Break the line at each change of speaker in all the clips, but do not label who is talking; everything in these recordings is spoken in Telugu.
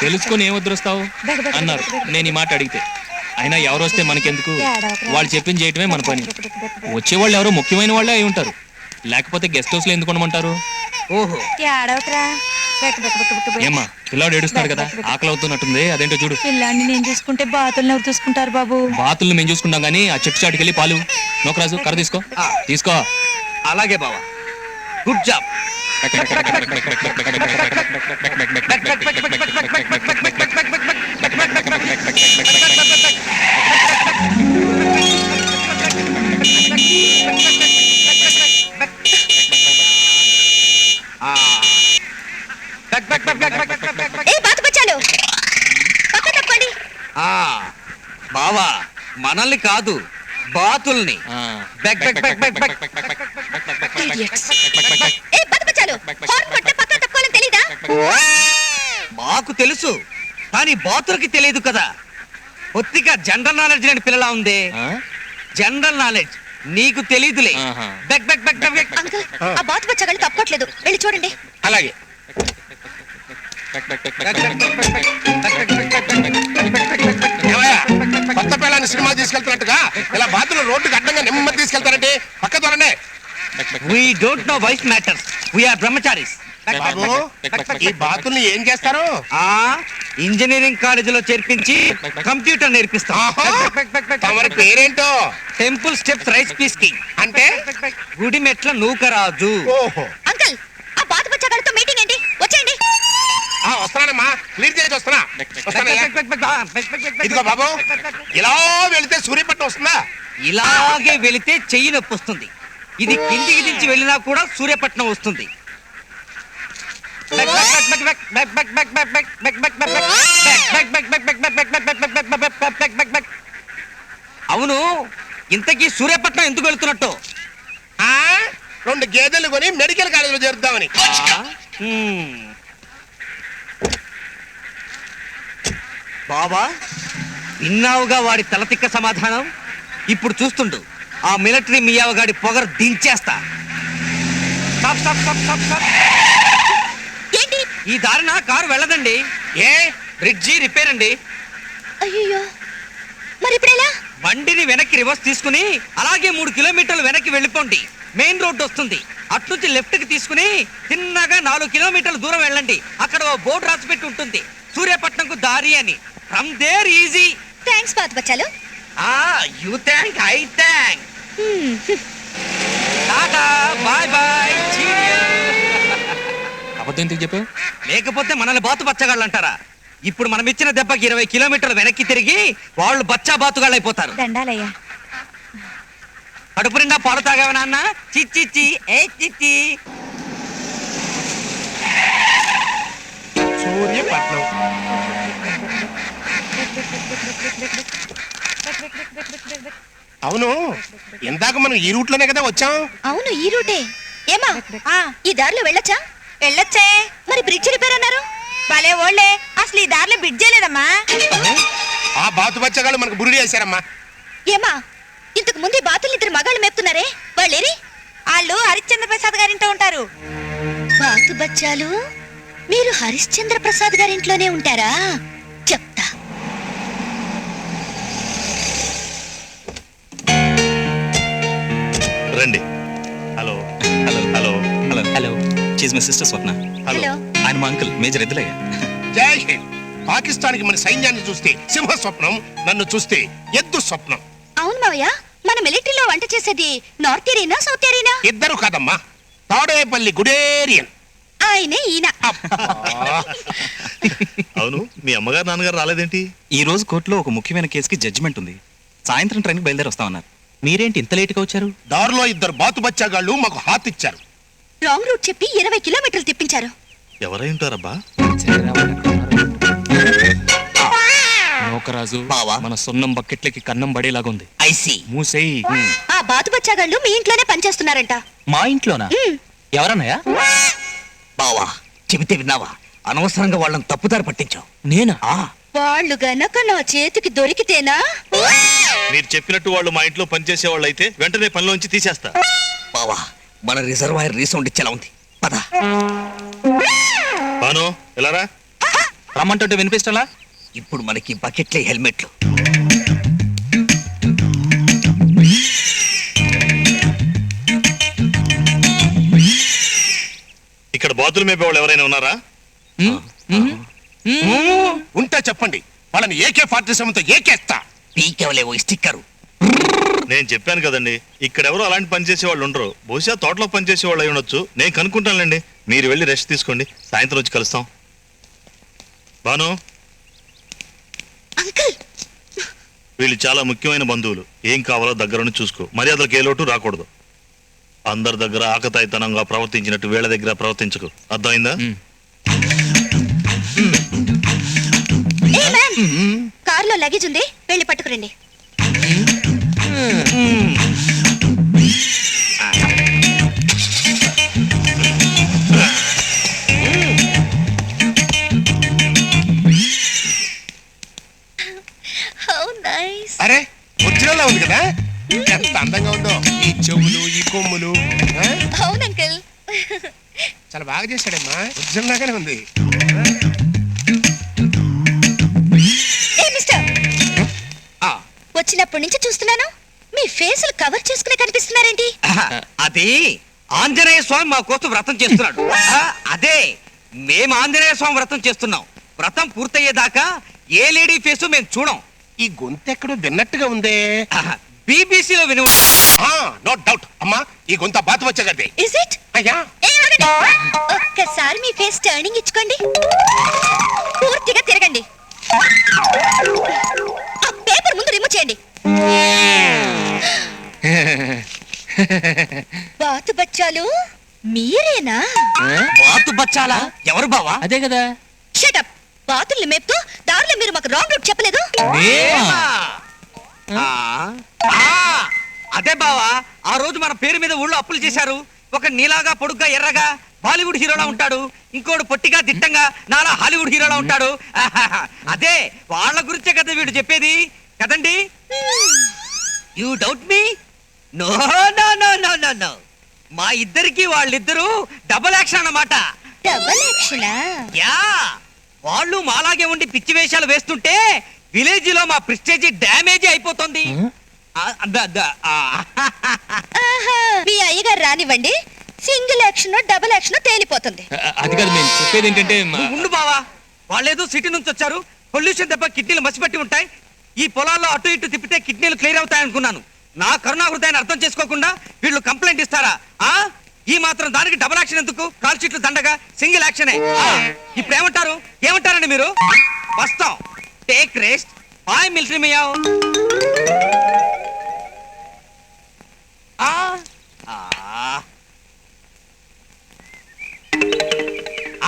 తెలుసుకొని ఏం అన్నారు. నేను ఈ మాట అడిగితే. అయినా ఎవరు వస్తే మనకెందుకు వాళ్ళు చెప్పింది చేయటమే మన పని. వచ్చేవాళ్ళు ఎవరో ముఖ్యమైన వాళ్ళే అయి ఉంటారు. లేకపోతే గెస్ట్ హౌస్లో ఎందుకు ఉండమంటారు?
ఓహో.
ఏమ్మా పిల్లాడు ఏడుస్తాడు కదా? ఆకలి అవుతున్నట్టుంది అదేంటో చూడు.
పిల్లాడిని నేను చూసుకుంటే బాతుల్ని ఎవరు చూసుకుంటారు బాబు?
బాతుల్ని మేము చూసుకుంటాం కానీ ఆ చెట్టు చాటుకి వెళ్ళి పాలు. నోకరాజు కర్ర తీసుకో.
ఆ.
తీసుకో.
అలాగే బావా. Good job. బావా మనల్ని కాదు బాతుల్ని. బెక్ బెక్ బెక్ బెక్ బెక్.
హార్న్ కొట్టే పక్క తప్పుకోవాలని తెలీదా
మాకు తెలుసు కానీ బాతులకి తెలియదు కదా. ఒత్తిగా జనరల్ నాలెడ్జ్ లేని పిల్లలా ఉంది? జనరల్ నాలెడ్జ్ నీకు తెలీదులే.
ఆహా.
బెక్ బెక్ బెక్ బెక్ బెక్.
అంకుల్ ఆ బాతు బచ్చగాళ్ళు తప్పుకోవట్లేదు. వెళ్ళి చూడండి.
అలాగే. కొత్త పిల్లని సినిమా తీసుకెళ్తున్నట్టుగా ఇలా బాతులు రోడ్డుకి అడ్డంగా నెమ్మది తీసుకెళ్తారంటే పక్క దూరండి
we don't know wife matters we are బ్రహ్మచారీస్
బాబు ఈ బాతుల్ని ఏం చేస్తారు
ఆ ఇంజనీరింగ్ కాలేజీలో చేర్పించి కంప్యూటర్ నేర్పిస్తాం
ఆహా. తమరి పేరేంటో
టెంపుల్ స్టెప్స్ రైస్ పీస్కింగ్
అంటే
గుడి మెట్ల నూకరాజు
ఓహో
అంకుల్ ఆ బాతు బచ్చగాళ్ళతో మీటింగ్ ఏంటి వచ్చేయండి
ఆ వస్తున్నానమ్మా క్లియర్ చేసి వస్తున్నా. ఇదిగో బాబు ఇలా వెళితే సూర్యపట్నం వస్తుందా
ఇలాగే వెళితే చెయ్యి నొప్పి వస్తుంది ఇది కిందికి దించి వెళ్ళినా కూడా సూర్యపట్నం వస్తుంది అవును ఇంతకీ సూర్యపట్నం ఎందుకు వెళ్తున్నట్టు
ఆ రెండు గేదెలు కొని మెడికల్ కాలేజీలో చేరుద్దామని.
బాబా విన్నావుగా వాడి తలతిక్క సమాధానం ఇప్పుడు చూస్తుండు ఆ మిలిటరీ మియావగాడి పొగరు దించేస్తా. Stop, stop, stop, stop, stop.
ఏంటి?
ఈ దారిన కారు వెళ్ళదండి. ఏ బ్రిడ్జి రిపేర్ అండి
అయ్యో మరి ఇప్పుడు ఎలా
బండిని వెనక్కి రివర్స్ తీసుకుని అలాగే మూడు కిలోమీటర్లు వెనక్కి వెళ్ళిపోండి. మెయిన్ రోడ్డు వస్తుంది. అట్నుంచి లెఫ్ట్కి తీసుకుని తిన్నగా నాలుగు కిలోమీటర్ల దూరం వెళ్ళండి. అక్కడ ఓ బోర్డు రాసిపెట్టి ఉంటుంది. సూర్యపట్నంకు దారి అని. From there easy.
థ్యాంక్స్ బాతు బచ్చాలు.
ఆ you thank I thank. Tata bye bye
అబద్ధం ఎందుకు చెప్పావు?
లేకపోతే మనల్ని బాతు బచ్చగాళ్ళు అంటారా? ఇప్పుడు మనం ఇచ్చిన దెబ్బకి ఇరవై కిలోమీటర్లు వెనక్కి తిరిగి వాళ్ళు బచ్చా బాతుగాళ్ళు అయిపోతారు.
దండాలయ్యా.
కడుపు నిండా పాలు తాగావా నాన్న? చిచ్చిచ్చి ఏ చిచ్చి
సూర్యపట్నం. అవును. ఇందాక మనం ఈ రూట్లోనే కదా వచ్చాం?
అవును ఈ రూటే. ఏమా? ఈ దారిలో వెళ్ళొచ్చా? వెళ్ళొచ్చే. మరి బ్రిడ్జ్ రిపేర్ అన్నారు? భలే ఓళ్ళే. అసలు ఈ దారిలో బ్రిడ్జే లేదమ్మా.
ఆ బాతు బచ్చగాళ్ళు మనకు బురుడి వేశారమ్మా.
ఏమా? ఇంతకు ముందు బాతులు ఇద్దరు మగాళ్ళు మేపుతున్నారే? వాళ్ళేరి? వాళ్ళు హరిశ్చంద్ర ప్రసాద్ గారింట్లో ఉంటారు. బాతు బచ్చాలు? మీరు హరిశ్చంద్ర ప్రసాద్ గారింట్లోనే ఉంటారా?
Cheese my sister Swapna
hello
ఆయన మా అంకుల్ మేజర్ ఎద్దులయ్య
జై హింద్. పాకిస్తాన్కి మన సైన్యాన్ని చూస్తే సింహ స్వప్నం నన్ను చూస్తే ఎద్దు స్వప్నం.
అవును మావయ్య మన మిలిటరీలో వంట చేసేది నార్త్ ఏరియనా సౌత్ ఏరియనా?
ఇద్దరు కాదమ్మా తాడేపల్లి గుడేరియన్.
ఆయనే ఈయన.
అవును మీ అమ్మగారు నాన్నగారు రాలేదేంటి?
ఈ రోజు కోర్టులో ఒక ముఖ్యమైన కేసుకి జడ్జిమెంట్ ఉంది. సాయంత్రం ట్రైన్కి బయలుదేరి వస్తామన్నారు. మీరేంటి ఇంత లేట్గా వచ్చారు?
దారిలో ఇద్దరు బాతు బచ్చాగాళ్ళు మాకు హాత్ ఇచ్చారు
రాంగ్ రూట్ చెప్పి ఇరవై కిలోమీటర్లు తిప్పించారు.
ఎవరై ఉంటారబ్బా
నోకరాజు
బావా.
మన సున్నం బకెట్లకి కన్నం పడేలాగా ఉంది
ఐసి
మూసేయి.
ఆ బాతు బచ్చాగాళ్ళు మీ ఇంట్లోనే పనిచేస్తున్నారంట.
మా ఇంట్లోనా?
ఉమ్.
ఎవరన్నయ్యా?
బావా చెబితే విన్నావా? అనవసరంగా వాళ్ళని తప్పుదారి పట్టించావు.
నేనా?
ఆ.
వాళ్ళు గనక నా చేతికి దొరికితేనా?
మీరు చెప్పినట్టు వాళ్ళు మా ఇంట్లో పనిచేసే వాళ్ళు అయితే వెంటనే పనిలోంచి తీసేస్తా.
బావా మన రిజర్వాయర్ రీసౌండ్ ఇచ్చేలా ఉంది. పద.
బాను ఎలారా
రమ్మంటుంటే వినిపిస్తలా
ఇప్పుడు మనకి బకెట్లే హెల్మెట్లు.
ఇక్కడ బాతులు మేపే వాళ్ళు ఎవరైనా ఉన్నారా?
ఉంటే చెప్పండి. వాళ్ళని ఏకే ఫార్టీ సెవెన్తో ఏకేస్తా
పీకెవలేవో స్టిక్కరు.
నేను చెప్పాను కదండి ఇక్కడ ఎవరు అలాంటి పని చేసే వాళ్ళు ఉండరు. బహుశా తోటలో పని చేసే వాళ్ళు అయి ఉండొచ్చు. నేను కనుక్కుంటానులేండి. మీరు వెళ్ళి రెస్ట్ తీసుకోండి. సాయంత్రం వచ్చి కలుస్తాం. బాను
అంకుల్!
వీళ్ళు చాలా ముఖ్యమైన బంధువులు. ఏం కావాలో దగ్గరుండి చూసుకో. మర్యాదలకు ఏ లోటు రాకూడదు. అందరి దగ్గర ఆకతాయితనంగా ప్రవర్తించినట్టు వీళ్ళ దగ్గర ప్రవర్తించకు. అర్థమైందా?
కారులో లగేజ్ ఉంది. వెళ్ళి పట్టుకురండి.
అరే ఒరిజినల్ ఉంది కదా? ఎంత అందంగా ఉందో. ఈ చెవులు ఈ కొమ్ములు?
అవును అంకుల్.
చాలా బాగా చేశాడమ్మా. ఒరిజినల్ లాగానే ఉంది
వచ్చినప్పటి నుంచి చూస్తున్నాను. మీ ఫేసులు కవర్ చేసుకునే కనిపిస్తున్నారేంటి?
అది ఆంజనేయ స్వామి మా కోసం వ్రతం చేస్తున్నాడు. అదే మేము ఆంజనేయ స్వామి వ్రతం చేస్తున్నాం. వ్రతం పూర్తయ్యేదాకా ఏ లేడీ ఫేసు మేము చూడం.
ఈ గొంతు ఎక్కడో విన్నట్టుగా ఉందే.
బీబీసీలో విని
నో డౌట్ అమ్మా ఈ గొంత బాతు వచ్చేగది
ఇస్ ఇట్
అయ్యా.
ఒక్కసారి మీ ఫేస్ టర్నింగ్ ఇచ్చుకోండి. పూర్తిగా తిరగండి. బాతు బచ్చాలు మీరేనా?
బాతు బచ్చాలా? ఎవరు బావా?
అదే కదా.
షటప్ బాతుల్ని మేపుతూ దారిలో మీరు మాకు రాంగ్ రూట్ చెప్పలేదు.
మేమా?
ఆ, ఆ, అదే బావా ఆ రోజు మన పేరు మీద ఊళ్ళో అప్పులు చేశారు. ఒక నీలాగా పొడుగ్గా ఎర్రగా బాలీవుడ్ హీరోలా ఉంటాడు. ఇంకోడు పొట్టిగా దిట్టంగా నాలా హాలీవుడ్ హీరోలా ఉంటాడు. అదే వాళ్ళ గురించే కదా వీడు చెప్పేది. కదండి? You doubt me no no మా ఇద్దరికి వాళ్ళిద్దరూ డబల్ యాక్షన్ అన్నమాట.
డబల్ యాక్షనా
యా. వాళ్ళు మాలాగే ఉండి పిచ్చి వేషాలు వేస్తుంటే విలేజ్లో మా ప్రిస్టేజ్ డ్యామేజ్ అయిపోతుంది.
మీ అయ్యగారు రానివ్వండి. సింగిల్ యాక్షన్ డబుల్ యాక్షన్ తేలిపోతుంది.
అది కాదు మేము చెప్పేది ఏంటంటే
ఉండు బావా. వాళ్ళేదో సిటీ నుంచి వచ్చారు. పొల్యూషన్ దెబ్బ కిడ్నీలు మసిపెట్టి ఉంటాయి. ఈ పొలాల్లో అటు ఇటు తిప్పితే కిడ్నీలు క్లియర్ అవుతాయి అనుకున్నాను నా కరుణా హృదయాన్ని అర్థం చేసుకోకుండా వీళ్ళు కంప్లైంట్ ఇస్తారా? ఆ? ఈ మాత్రం దానికి డబుల్ యాక్షన్ ఎందుకు? కాల్ షీట్లు దండగా సింగిల్ యాక్షనే ఇప్పుడు ఏమంటారు ఏమంటారండి మీరు? వస్తాం. Take rest bye military meow ఆ? ఆ.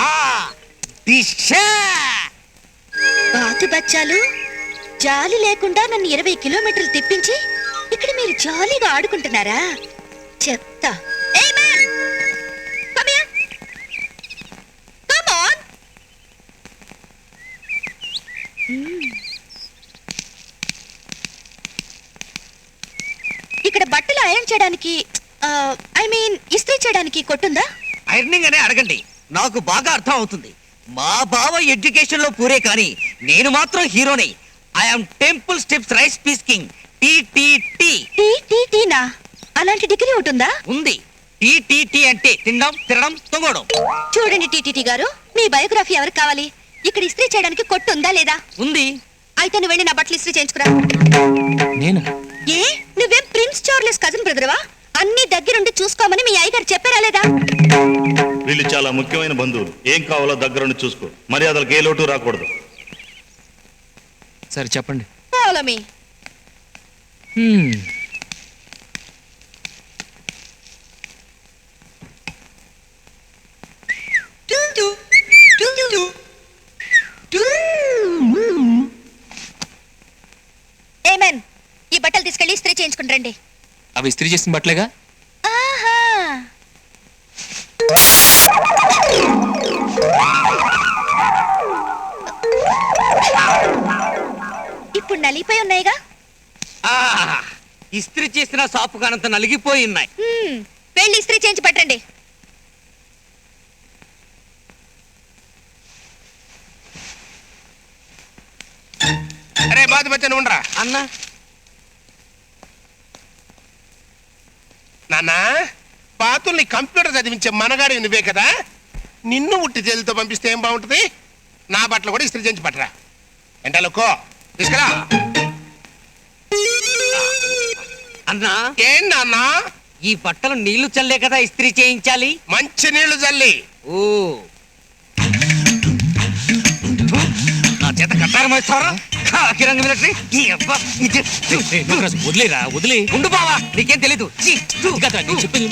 ఆ.
బాతు బచ్చాలు. జాలి లేకుండా నన్ను ఇరవై కిలోమీటర్లు తిప్పించి ఇక్కడ మీరు జాలీగా ఆడుకుంటున్నారా? చెప్తా. ఇక్కడ బట్టలు ఐరన్ చేయడానికి ఐ మీన్ ఇస్త్రీ చేయడానికి కొట్టుందా?
ఐరనింగ్ అనే అడగండి. నాకు బాగా అర్థం అవుతుంది. మా బావ ఎడ్యుకేషన్లో పూరే కానీ నేను మాత్రం హీరోని. ఐఎమ్ టెంపుల్ స్టెప్స్ రైస్ పీస్కింగ్ టీటీటీ
టీ టీ. టీనా? అలాంటి డిగ్రీ ఒకటి ఉందా.
టీటీటీ అంటే తినడం తినడం తొంగడం.
చూడండి టీటీటీ గారు మీ బయోగ్రఫీ ఎవరికి కావాలి? ఇక్కడ ఇస్త్రీ చేయడానికి కొట్టు ఉందా లేదా?
ఉంది.
అయితే నువ్వు వెళ్ళి నా బట్టలు ఇస్త్రీ చేయించుకురా.
నేనా?
ఏ? నువ్వేం ప్రిన్స్ చార్లెస్ కజిన్ బ్రదర్వా అన్ని దగ్గరుండి చూసుకోమని మీ అయ్యగారు చెప్పారా లేదా?
వీళ్ళు చాలా ముఖ్యమైన బంధువులు. ఏం కావాలో దగ్గరుండి చూసుకో. మర్యాదలకు ఏ లోటు రాకూడదు.
సరే చెప్పండి.
Follow me. ఏమేన్ ఈ బట్టలు తీసుకెళ్ళి ఇస్త్రీ చేయించుకుని రండి.
అవి ఇస్త్రీ చేసిన బట్టలేగా?
ఆహా. ఇప్పుడు నలిగిపోయి ఉన్నాయిగా?
ఇస్త్రీ చేసిన సాపు కానంత నలిగిపోయి ఉన్నాయి.
హ్మ్, వెళ్ళి ఇస్త్రీ చేయించి పట్టండి.
బాధ వచ్చాను ఉండరా?
అన్న?
నాన్న పాతుల్ని కంప్యూటర్ చదివించే మనగాడి నువ్వే కదా? నిన్ను ఉట్టి చేతులతో పంపిస్తే ఏం బాగుంటుంది? నా బట్టలు కూడా ఇస్త్రీ చేయించి పట్టరా. ఎంటలుకో తీసుకురా.
అన్నా?
ఏం నాన్న
ఈ బట్టలు నీళ్ళు చల్లే కదా ఇస్త్రీ చేయించాలి?
మంచి నీళ్ళు చల్లి.
ఓ. నా చేత కట్టారు మోస్తారా మిలిటరీ? ఈ అబ్బా ఇది
వదిలేరా? వదిలే.
ఉండు బావా నీకేం తెలీదు.
చెప్పేది.